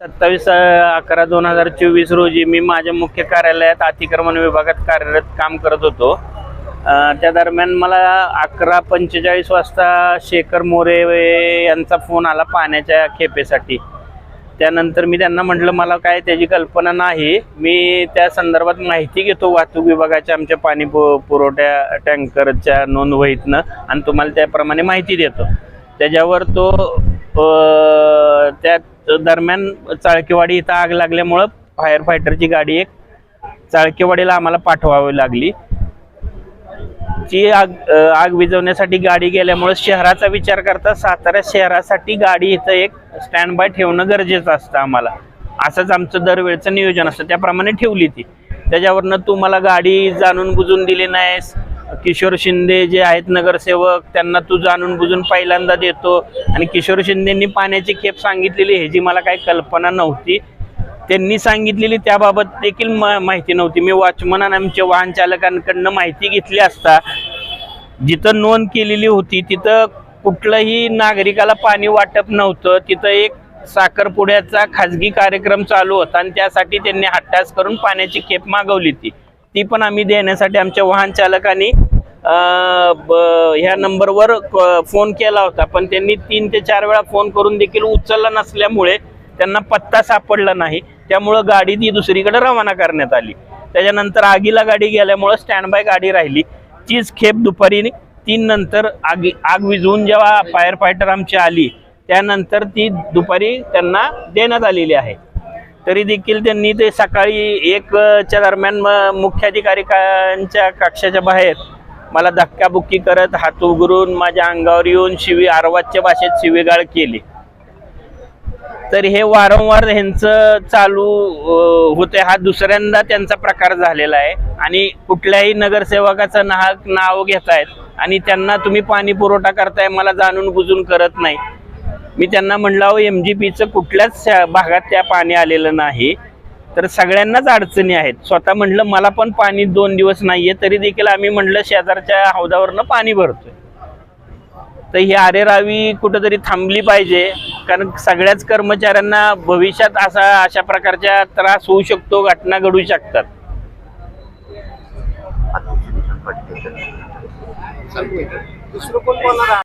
सत्तावीस अकरा दोन हजार चोवीस रोजी मी माझ्या मुख्य कार्यालयात अतिक्रमण विभागात कार्यरत काम करत होतो. त्या दरम्यान मला अकरा पंचेचाळीस वाजता शेखर मोरे यांचा फोन आला पाण्याच्या खेपेसाठी. त्यानंतर मी त्यांना म्हटलं मला काय त्याची कल्पना नाही. मी त्या संदर्भात माहिती घेतो वाहतूक विभागाच्या आमच्या पाणी पु पुरवठ्या टँकरच्या नोंदवहीतनं आणि तुम्हाला त्याप्रमाणे माहिती देतो. त्याच्यावर तो त्या दरम्यान चाळकेवाडी इथं आग लागल्यामुळं फायर फायटरची गाडी एक चाळकेवाडीला आम्हाला पाठवावी लागली. ती आग आग विझवण्यासाठी गाडी गेल्यामुळे शहराचा विचार करता सातारा शहरासाठी गाडी इथं एक स्टँड बाय ठेवणं गरजेचं असतं आम्हाला. असंच आमचं दरवेळचं नियोजन असतं. त्याप्रमाणे ठेवली ती. त्याच्यावरनं तू मला गाडी जाणून बुजून दिली नाहीस. किशोर शिंदे जे आहेत नगरसेवक त्यांना तू जाणून बुजून पहिल्यांदा देतो. आणि किशोर शिंदेंनी पाण्याची खेप सांगितलेली ह्याची मला काही कल्पना नव्हती. त्यांनी सांगितलेली त्याबाबत देखील म- माहिती नव्हती. मी वॉचमन आणि आमच्या वाहन चालकांकडनं माहिती घेतली असता जिथं नोंद केलेली होती तिथं कुठलंही नागरिकाला पाणी वाटप नव्हतं. तिथं एक साखरपुड्याचा खाजगी कार्यक्रम चालू होता आणि त्यासाठी त्यांनी हट्टास करून पाण्याची खेप मागवली ती ती पण आम्ही देण्यासाठी आमच्या वाहन चालकांनी ब- ह्या नंबरवर क- फोन केला होता. पण त्यांनी तीन ते चार वेळा फोन करून देखील उचलला नसल्यामुळे त्यांना पत्ता सापडला नाही. त्यामुळं गाडी ती दुसरीकडे रवाना करण्यात आली. त्याच्यानंतर आगीला गाडी गेल्यामुळं स्टँड बाय गाडी राहिली. तीच खेप दुपारी तीन नंतर आग आग विझवून जेव्हा फायर फायटर आमची आली त्यानंतर ती दुपारी त्यांना देण्यात आलेली आहे. तरी देखील त्यांनी ते सकाळी एक च्या दरम्यान म- कक्षाच्या बाहेर मला धक्काबुक्की करत हात उघडून माझ्या अंगावर येऊन शिवी आरवाच्या भाषेत शिवीगाळ केली. तर हे वारंवार ह्यांचं चालू होते हा दुसऱ्यांदा त्यांचा प्रकार झालेला आहे. आणि कुठल्याही नगरसेवकाचं नाहक नाव घेतायत आणि त्यांना तुम्ही पाणी पुरवठा करताय मला जाणून बुजून करत नाही. मी त्यांना म्हणलं अहो एम जी पीचं कुठल्याच भागात त्या पाणी आलेलं नाही. तर सगळ्यांनाच अडचणी आहेत. स्वतः म्हणलं मला पण पाणी दोन दिवस नाहीये तरी देखील आम्ही म्हणलं शेजारच्या हौदावरनं पाणी भरतोय. तर ही आरेरावी कुठंतरी थांबली पाहिजे कारण सगळ्याच कर्मचाऱ्यांना भविष्यात असा अशा प्रकारच्या त्रास होऊ शकतो घटना घडू शकतात. दुसरं कोण बोलणार?